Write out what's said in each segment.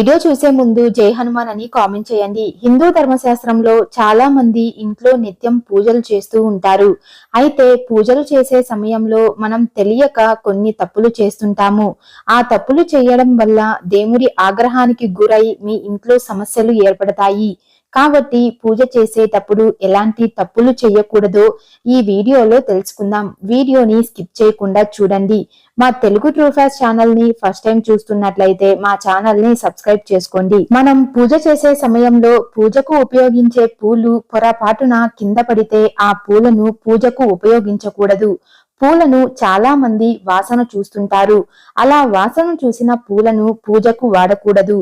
Video చూసే ముందు జై హనుమాన్ అని కామెంట్ చేయండి. హిందూ ధర్మశాస్త్రంలో చాలా మంది ఇంట్లో నిత్యం పూజలు చేస్తూ ఉంటారు. అయితే పూజలు చేసే సమయంలో మనం తెలియక కొన్ని తప్పులు చేస్తుంటాము. ఆ తప్పులు చేయడం వల్ల దేవుడి ఆగ్రహానికి గురై మీ ఇంట్లో సమస్యలు ఏర్పడతాయి. కాబట్టి పూజ చేసేటప్పుడు ఎలాంటి తప్పులు చేయకూడదో. ఈ వీడియోలో తెలుసుకుందాం. వీడియోని స్కిప్ చేయకుండా చూడండి. మా తెలుగు ట్రూఫాస్ ఛానల్ని ఫస్ట్ టైం చూస్తున్నట్లయితే మా ఛానల్ని సబ్స్క్రైబ్ చేసుకోండి. మనం పూజ చేసే సమయంలో పూజకు ఉపయోగించే పూలు పొరపాటున కింద పడితే ఆ పూలను పూజకు ఉపయోగించకూడదు. పూలను చాలా మంది వాసన చూస్తుంటారు. అలా వాసన చూసిన పూలను పూజకు వాడకూడదు.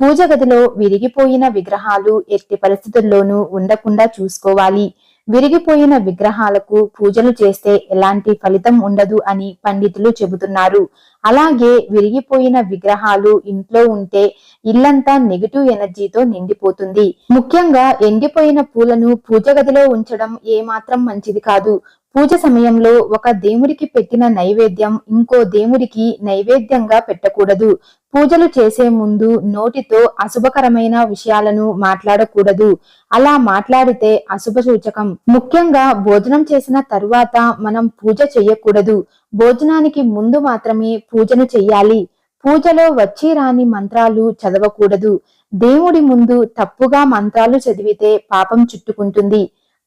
పూజ గదిలో విరిగిపోయిన విగ్రహాలు ఎట్టి పరిస్థితుల్లోనూ ఉండకుండా చూసుకోవాలి. విరిగిపోయిన విగ్రహాలకు పూజలు చేస్తే ఎలాంటి ఫలితం ఉండదు అని పండితులు చెబుతున్నారు. అలాగే విరిగిపోయిన విగ్రహాలు ఇంట్లో ఉంటే ఇల్లంతా నెగిటివ్ ఎనర్జీతో నిండిపోతుంది. ముఖ్యంగా ఎండిపోయిన పూలను పూజ గదిలో ఉంచడం ఏమాత్రం మంచిది కాదు. పూజ సమయంలో ఒక దేవుడికి పెట్టిన నైవేద్యం ఇంకో దేవుడికి నైవేద్యంగా పెట్టకూడదు. పూజలు చేసే ముందు నోటితో అశుభకరమైన విషయాలను మాట్లాడకూడదు. అలా మాట్లాడితే అశుభ సూచకం. ముఖ్యంగా భోజనం చేసిన తరువాత మనం పూజ చేయకూడదు భోజనానికి ముందు మాత్రమే పూజను చెయ్యాలి. పూజలో వచ్చి రాని మంత్రాలు చదవకూడదు. దేవుడి ముందు తప్పుగా మంత్రాలు చదివితే పాపం చుట్టుకుంటుంది.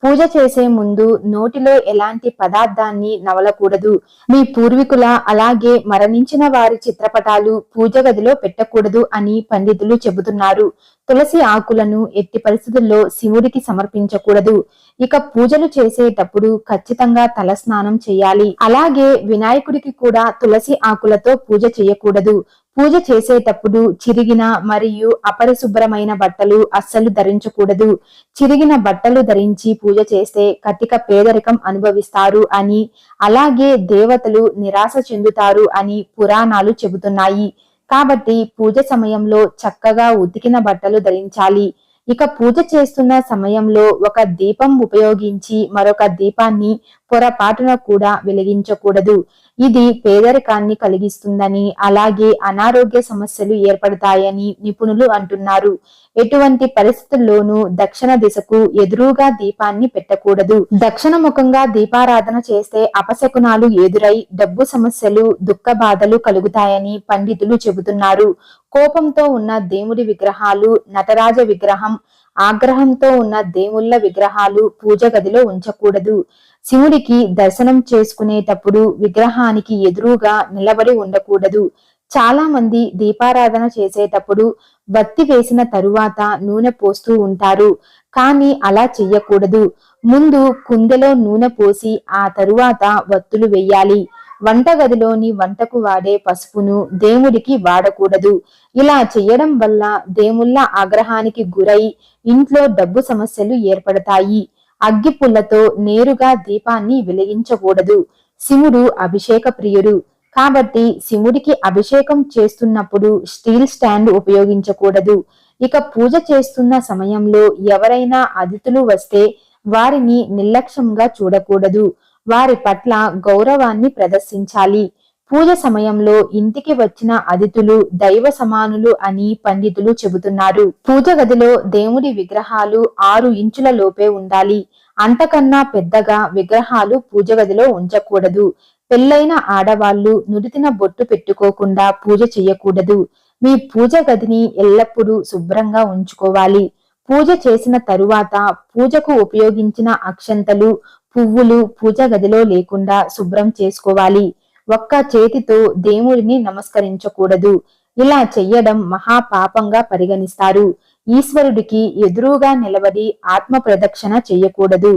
పూజ చేసే ముందు నోటిలో ఎలాంటి పదార్థాన్ని నవలకూడదు. మీ పూర్వీకుల అలాగే మరణించిన వారి చిత్రపటాలు పూజ గదిలో పెట్టకూడదు అని పండితులు చెబుతున్నారు. తులసి ఆకులను ఎట్టి పరిస్థితుల్లో శివుడికి సమర్పించకూడదు. ఇక పూజలు చేసేటప్పుడు ఖచ్చితంగా తలస్నానం చేయాలి. అలాగే వినాయకుడికి కూడా తులసి ఆకులతో పూజ చేయకూడదు. పూజ చేసేటప్పుడు చిరిగిన మరియు అపరిశుభ్రమైన బట్టలు అస్సలు ధరించకూడదు. చిరిగిన బట్టలు ధరించి పూజ చేస్తే కటిక పేదరికం అనుభవిస్తారు అని అలాగే దేవతలు నిరాశ చెందుతారు అని పురాణాలు చెబుతున్నాయి. కాబట్టి పూజ సమయంలో చక్కగా ఉతికిన బట్టలు ధరించాలి. ఇక పూజ చేస్తున్న సమయంలో ఒక దీపం ఉపయోగించి మరొక దీపాన్ని పొరపాటున కూడా వెలిగించకూడదు. ఇది పేదరికాన్ని కలిగిస్తుందని అలాగే అనారోగ్య సమస్యలు ఏర్పడతాయని నిపుణులు అంటున్నారు. ఎటువంటి పరిస్థితుల్లోనూ దక్షిణ దిశకు ఎదురుగా దీపాన్ని పెట్టకూడదు. దక్షిణ ముఖంగా దీపారాధన చేస్తే అపశకునాలు ఎదురై డబ్బు సమస్యలు దుఃఖ బాధలు కలుగుతాయని పండితులు చెబుతున్నారు. కోపంతో ఉన్న దేవుడి విగ్రహాలు నటరాజ విగ్రహం ఆగ్రహంతో ఉన్న దేవుళ్ళ విగ్రహాలు పూజ గదిలో ఉంచకూడదు. శివుడికి దర్శనం చేసుకునేటప్పుడు విగ్రహానికి ఎదురుగా నిలబడి ఉండకూడదు. చాలా మంది దీపారాధన చేసేటప్పుడు బత్తి వేసిన తరువాత నూనె పోస్తూ ఉంటారు. కానీ అలా చెయ్యకూడదు. ముందు కుందెలో నూనె పోసి ఆ తరువాత వత్తులు వెయ్యాలి వంటగదిలోని వంటకు వాడే పసుపును దేవుడికి వాడకూడదు. ఇలా చేయడం వల్ల దేవుళ్ళ ఆగ్రహానికి గురై ఇంట్లో డబ్బు సమస్యలు ఏర్పడతాయి. అగ్గిపుల్లతో నేరుగా దీపాన్ని వెలిగించకూడదు. శివుడు అభిషేక ప్రియుడు. కాబట్టి శివుడికి అభిషేకం చేస్తున్నప్పుడు స్టీల్ స్టాండ్ ఉపయోగించకూడదు. ఇక పూజ చేస్తున్న సమయంలో ఎవరైనా అతిథులు వస్తే వారిని నిర్లక్ష్యంగా చూడకూడదు. వారి పట్ల గౌరవాన్ని ప్రదర్శించాలి. పూజ సమయంలో ఇంటికి వచ్చిన అతిథులు దైవ సమానులు అని పండితులు చెబుతున్నారు. పూజ గదిలో దేవుడి విగ్రహాలు ఆరు ఇంచుల లోపే ఉండాలి. అంతకన్నా పెద్దగా విగ్రహాలు పూజ గదిలో ఉంచకూడదు. పెళ్ళైన ఆడవాళ్ళు నుడితిన బొట్టు పెట్టుకోకుండా పూజ చేయకూడదు మీ పూజ గదిని ఎల్లప్పుడూ శుభ్రంగా ఉంచుకోవాలి. పూజ చేసిన తరువాత పూజకు ఉపయోగించిన అక్షంతలు పువ్వులు పూజ గదిలో లేకుండా శుభ్రం చేసుకోవాలి. ఒక్క చేతితో దేవుడిని నమస్కరించకూడదు. ఇలా చెయ్యడం మహాపాపంగా పరిగణిస్తారు. ఈశ్వరుడికి ఎదురుగా నిలబడి ఆత్మ ప్రదక్షిణ చెయ్యకూడదు.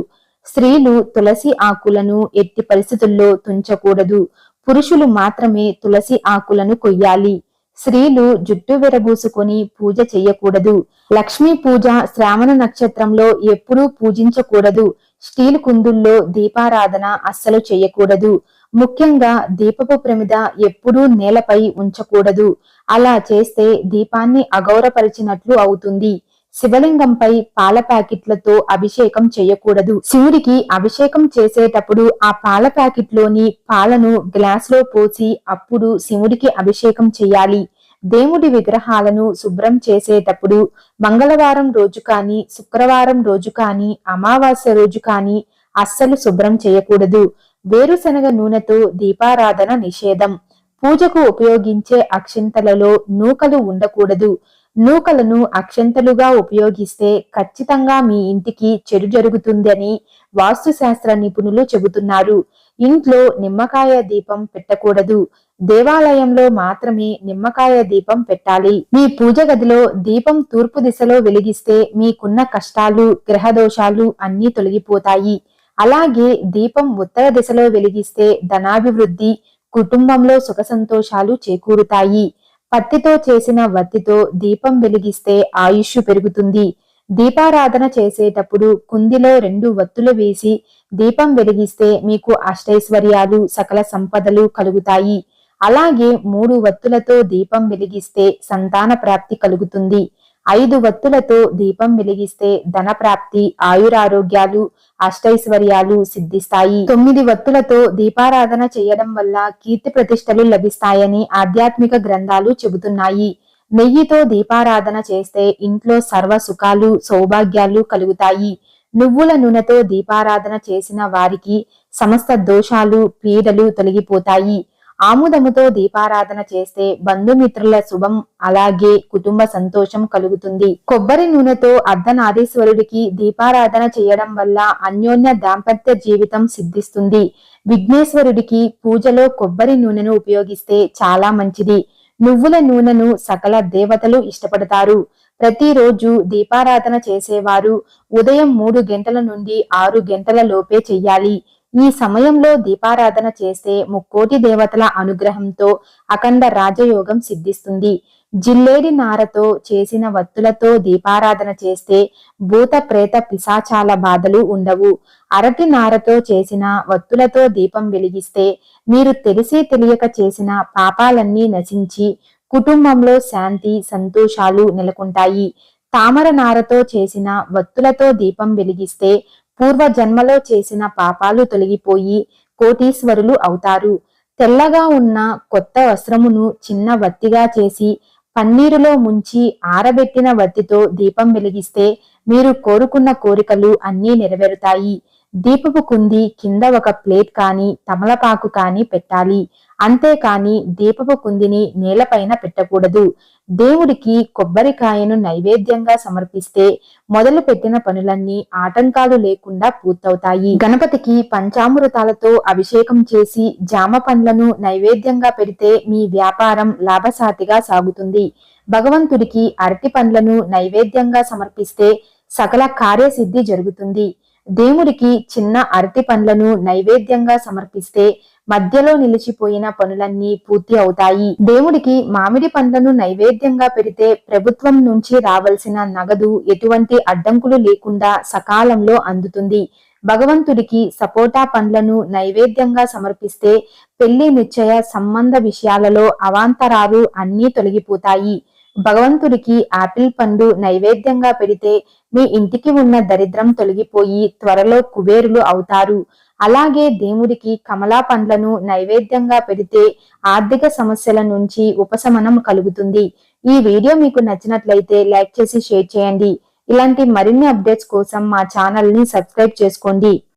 స్త్రీలు తులసి ఆకులను ఎట్టి పరిస్థితుల్లో తుంచకూడదు. పురుషులు మాత్రమే తులసి ఆకులను కొయ్యాలి. స్త్రీలు జుట్టు విరబూసుకొని పూజ చెయ్యకూడదు. లక్ష్మీ పూజ శ్రావణ నక్షత్రంలో ఎప్పుడూ పూజించకూడదు. స్టీల్ కుందుల్లో దీపారాధన అస్సలు చేయకూడదు ముఖ్యంగా దీపపు ప్రమిద ఎప్పుడూ నేలపై ఉంచకూడదు. అలా చేస్తే దీపాన్ని అగౌరపరిచినట్లు అవుతుంది. శివలింగంపై పాల ప్యాకెట్లతో అభిషేకం చేయకూడదు శివుడికి అభిషేకం చేసేటప్పుడు ఆ పాల ప్యాకెట్లోని పాలను గ్లాస్లో పోసి అప్పుడు శివుడికి అభిషేకం చేయాలి దేవుడి విగ్రహాలను శుభ్రం చేసేటప్పుడు మంగళవారం రోజు కానీ శుక్రవారం రోజు కానీ అమావాస్య రోజు కానీ అస్సలు శుభ్రం చేయకూడదు. వేరుశనగ నూనెతో దీపారాధన నిషేధం. పూజకు ఉపయోగించే అక్షింతలలో నూకలు ఉండకూడదు. నూకలను అక్షంతలుగా ఉపయోగిస్తే ఖచ్చితంగా మీ ఇంటికి చెడు జరుగుతుందని వాస్తుశాస్త్ర నిపుణులు చెబుతున్నారు. ఇంట్లో నిమ్మకాయ దీపం పెట్టకూడదు. దేవాలయంలో మాత్రమే నిమ్మకాయ దీపం పెట్టాలి. మీ పూజ గదిలో దీపం తూర్పు దిశలో వెలిగిస్తే మీకున్న కష్టాలు గ్రహదోషాలు అన్నీ తొలగిపోతాయి. అలాగే దీపం ఉత్తర దిశలో వెలిగిస్తే ధనాభివృద్ధి కుటుంబంలో సుఖ సంతోషాలు చేకూరుతాయి. పత్తితో చేసిన వత్తితో దీపం వెలిగిస్తే ఆయుష్ పెరుగుతుంది. దీపారాధన చేసేటప్పుడు కుందిలో రెండు వత్తులు వేసి దీపం వెలిగిస్తే మీకు అష్టైశ్వర్యాలు సకల సంపదలు కలుగుతాయి. అలాగే మూడు వత్తులతో దీపం వెలిగిస్తే సంతాన ప్రాప్తి కలుగుతుంది. ఐదు వత్తులతో దీపం వెలిగిస్తే ధన ప్రాప్తి ఆయురారోగ్యాలు అష్టైశ్వర్యాలు సిద్ధిస్తాయి. తొమ్మిది వత్తులతో దీపారాధన చేయడం వల్ల కీర్తి ప్రతిష్టలు లభిస్తాయని ఆధ్యాత్మిక గ్రంథాలు చెబుతున్నాయి. నెయ్యితో దీపారాధన చేస్తే ఇంట్లో సర్వ సుఖాలు సౌభాగ్యాలు కలుగుతాయి. నువ్వుల నూనెతో దీపారాధన చేసిన వారికి సమస్త దోషాలు పీడలు తొలగిపోతాయి. ఆముదముతో దీపారాధన చేస్తే బంధుమిత్రుల శుభం అలాగే కుటుంబ సంతోషం కలుగుతుంది. కొబ్బరి నూనెతో అర్ధనారీశ్వరుడికి దీపారాధన చేయడం వల్ల అన్యోన్య దాంపత్య జీవితం సిద్ధిస్తుంది. విఘ్నేశ్వరుడికి పూజలో కొబ్బరి నూనెను ఉపయోగిస్తే చాలా మంచిది. నువ్వుల నూనెను సకల దేవతలు ఇష్టపడతారు. ప్రతిరోజు దీపారాధన చేసేవారు ఉదయం మూడు గంటల నుండి ఆరు గంటల లోపే చెయ్యాలి. ఈ సమయంలో దీపారాధన చేస్తే ముక్కోటి దేవతల అనుగ్రహంతో అఖండ రాజయోగం సిద్ధిస్తుంది. జిల్లేడి నారతో చేసిన వత్తులతో దీపారాధన చేస్తే భూత ప్రేత పిశాచాల బాధలు ఉండవు. అరటి నారతో చేసిన వత్తులతో దీపం వెలిగిస్తే మీరు తెలిసి తెలియక చేసిన పాపాలన్నీ నశించి కుటుంబంలో శాంతి సంతోషాలు నెలకొంటాయి. తామర నారతో చేసిన వత్తులతో దీపం వెలిగిస్తే పూర్వ జన్మలో చేసిన పాపాలు తొలగిపోయి కోటీశ్వరులు అవుతారు. తెల్లగా ఉన్న కొత్త వస్త్రమును చిన్న వత్తిగా చేసి పన్నీరులో ముంచి ఆరబెట్టిన వత్తితో దీపం వెలిగిస్తే మీరు కోరుకున్న కోరికలు అన్నీ నెరవేరుతాయి. దీపపు కుంది కింద ఒక ప్లేట్ కాని తమలపాకు కాని పెట్టాలి. అంతేకాని దీపపు కుందిని నేలపైన పెట్టకూడదు. దేవుడికి కొబ్బరికాయను నైవేద్యంగా సమర్పిస్తే మొదలు పెట్టిన పనులన్నీ ఆటంకాలు లేకుండా పూర్తవుతాయి. గణపతికి పంచామృతాలతో అభిషేకం చేసి జామ పండ్లను నైవేద్యంగా పెడితే మీ వ్యాపారం లాభసాటిగా సాగుతుంది. భగవంతుడికి అరటి పండ్లను నైవేద్యంగా సమర్పిస్తే సకల కార్యసిద్ధి జరుగుతుంది. దేవుడికి చిన్న అరటి పండ్లను నైవేద్యంగా సమర్పిస్తే మధ్యలో నిలిచిపోయిన పనులన్నీ పూర్తి అవుతాయి. దేవుడికి మామిడి పండ్లను నైవేద్యంగా పెడితే ప్రభుత్వం నుంచి రావలసిన నగదు ఎటువంటి అడ్డంకులు లేకుండా సకాలంలో అందుతుంది. భగవంతుడికి సపోటా పండ్లను నైవేద్యంగా సమర్పిస్తే పెళ్ళి నిశ్చయ సంబంధ విషయాలలో అవాంతరాలు అన్నీ తొలగిపోతాయి. భగవంతుడికి ఆపిల్ పండు నైవేద్యంగా పెడితే మీ ఇంటికి ఉన్న దరిద్రం తొలగిపోయి త్వరలో కుబేరులు అవుతారు. అలాగే దేవుడికి కమలా పండ్లను నైవేద్యంగా పెడితే ఆర్థిక సమస్యల నుంచి ఉపశమనం కలుగుతుంది. ఈ వీడియో మీకు నచ్చినట్లయితే లైక్ చేసి షేర్ చేయండి. ఇలాంటి మరిన్ని అప్డేట్స్ కోసం మా ఛానల్ని సబ్స్క్రైబ్ చేసుకోండి.